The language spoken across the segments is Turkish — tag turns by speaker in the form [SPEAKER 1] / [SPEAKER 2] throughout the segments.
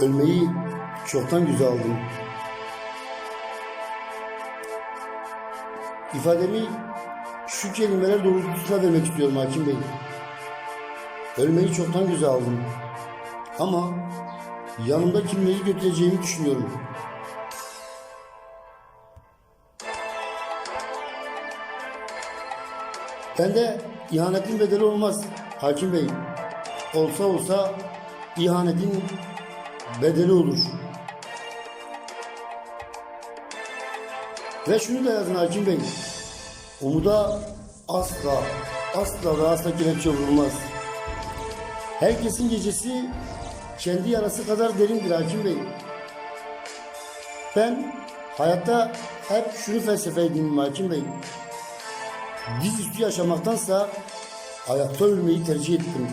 [SPEAKER 1] Ölmeyi çoktan güzel aldım. İfademi şu kelimeler doğrultusunda vermek istiyorum Hakim Bey. Ölmeyi çoktan güzel aldım. Ama yanımda kimleri götüreceğimi düşünüyorum. Bende ihanetin bedeli olmaz Hakim Bey. Olsa olsa ihanetin bedeli olur. Ve şunu da yazın Hakim Bey. Umuda asla, asla ve asla kelepçe vurulmaz. Herkesin gecesi kendi yarası kadar derindir Hakim Bey. Ben hayatta hep şunu felsefe edindim Hakim Bey. Dizüstü yaşamaktansa ayakta ölmeyi tercih ettim.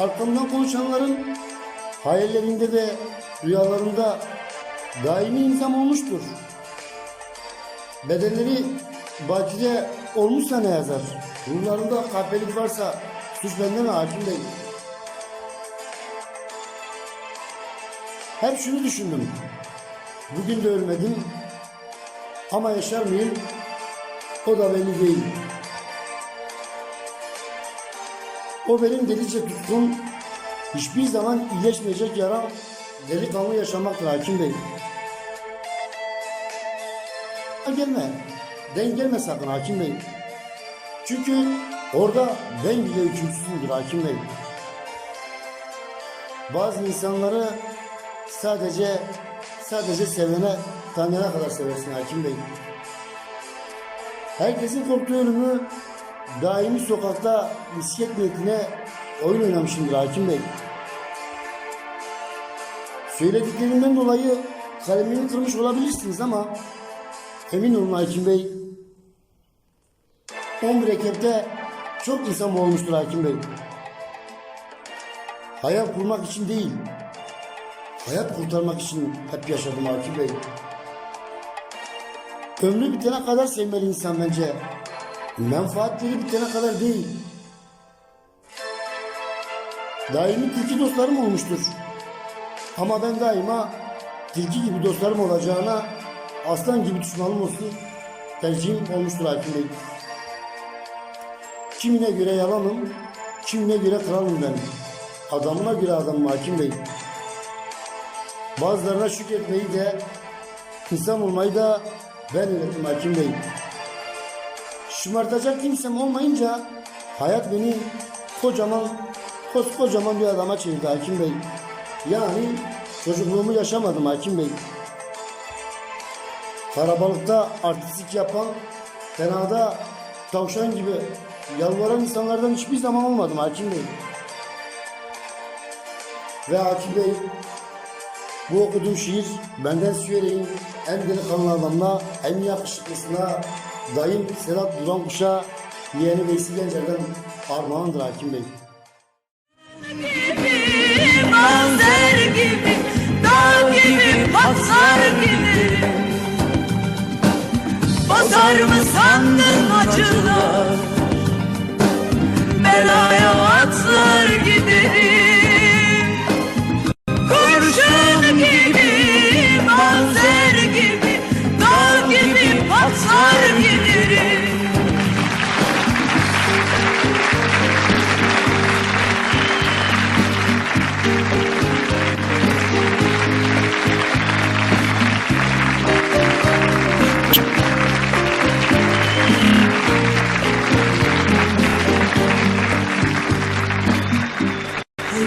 [SPEAKER 1] Arkamdan konuşanların hayallerinde ve rüyalarında daimi insan olmuştur. Bedenleri bakire olmuşsa ne yazar? Ruhlarında kahpelik varsa suç bende mi hakim bey? Hep şunu düşündüm. Bugün de ölmedim ama yaşar mıyım? O da belli değil. O benim delice tutkum, hiçbir zaman iyileşmeyecek yara delikanlı yaşamaktır Hakim Bey. Gelme, den gelme sakın Hakim Bey. Çünkü orada ben bile hükümsüzümdür Hakim Bey. Bazı insanları sadece sadece sevene, tanıyana kadar seversin Hakim Bey. Herkesin korktuğu ölümü daimi sokakta bisiklet niyetine oyun oynamışımdır Hakim Bey. Söylediklerimden dolayı kalemimi kırmış olabilirsiniz ama emin olun Hakim Bey 11 Ekim'de çok insan olmuştur Hakim Bey. Hayat kurmak için değil, hayat kurtarmak için hep yaşadım Hakim Bey. Ömrü bitene kadar sevmeli insan bence. Menfaatleri bitene kadar değil. Daimi tilki dostlarım olmuştur. Ama ben daima tilki gibi dostlarım olacağına aslan gibi düşmanım olsun tercihim olmuştur Hakim Bey. Kimine göre yalanım, kimine göre kralım ben. Adamına göre adamım Hakim Bey. Bazılarına şükretmeyi de, insan olmayı da ben öğrettim Hakim Bey. Şımartacak kimsem olmayınca hayat beni kocaman, koskocaman bir adama çevirdi Hakim Bey. Yani çocukluğumu yaşamadım Hakim Bey. Karabalıkta artistik yapan, tenada tavşan gibi yalvaran insanlardan hiçbir zaman olmadım Hakim Bey. Ve Hakim Bey bu okuduğum şiir benden Süveyre'nin en delikanlı adamına, en yakışıklısına, dayım Sedat Duran Kuş'a, yeğeni Veysi Gencer'den armağandır Hakim Bey.
[SPEAKER 2] Manzer gibi, dağ gibi, patlar gibi. Bozar mı sandın acılar? Belaya atlar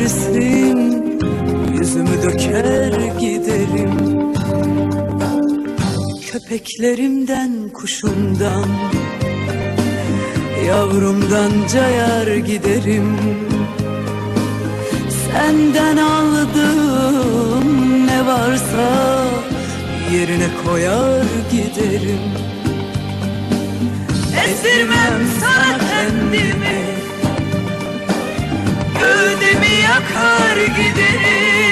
[SPEAKER 3] bilirsin Yüzümü döker giderim. Köpeklerimden kuşumdan Yavrumdan cayar giderim. Senden
[SPEAKER 2] aldığım ne varsa Yerine koyar giderim. Esirmem sana kendimi. Gövdemi yakar giderim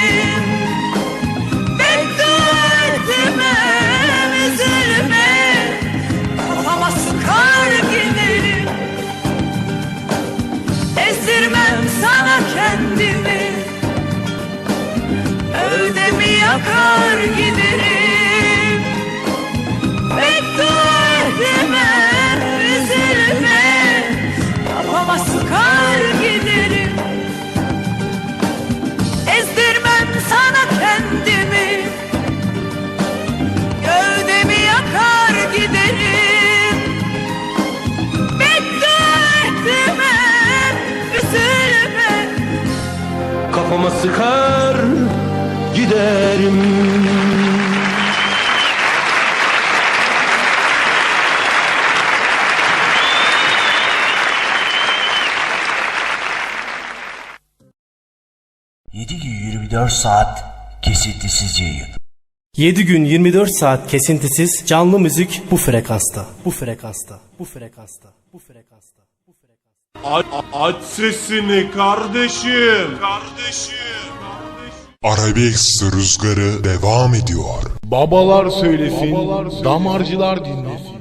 [SPEAKER 2] Kafama sıkar giderim
[SPEAKER 4] Yedi gün 24 saat kesintisiz yayın.
[SPEAKER 5] 7 gün 24 saat kesintisiz canlı müzik bu frekansta. Bu frekansta. Bu frekansta. Bu frekansta. Frekansta.
[SPEAKER 6] Aç, aç sesini kardeşim. Kardeşim.
[SPEAKER 7] Arabesk rüzgarı devam ediyor.
[SPEAKER 8] Babalar söylesin, damarcılar dinlesin.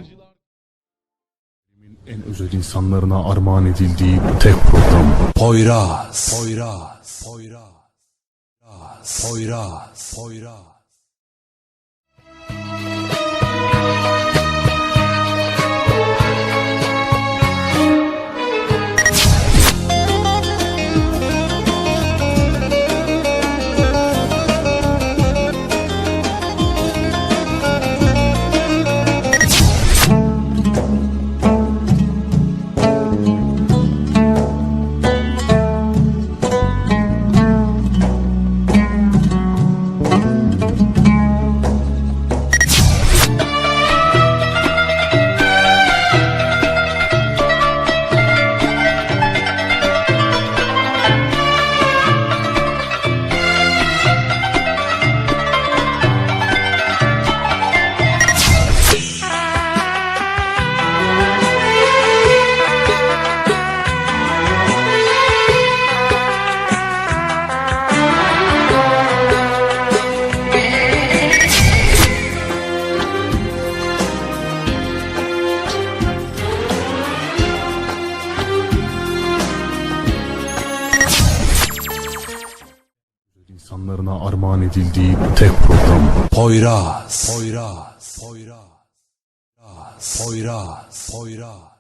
[SPEAKER 8] En özel insanlarına armağan edildiği tek program.
[SPEAKER 4] Poyraz. Poyraz. Poyraz. Poyraz. Poyraz.
[SPEAKER 8] İnsanlarına armağan edildiği tek program.
[SPEAKER 4] Poyraz. Poyraz. Poyraz. Poyraz. Poyraz. Poyraz.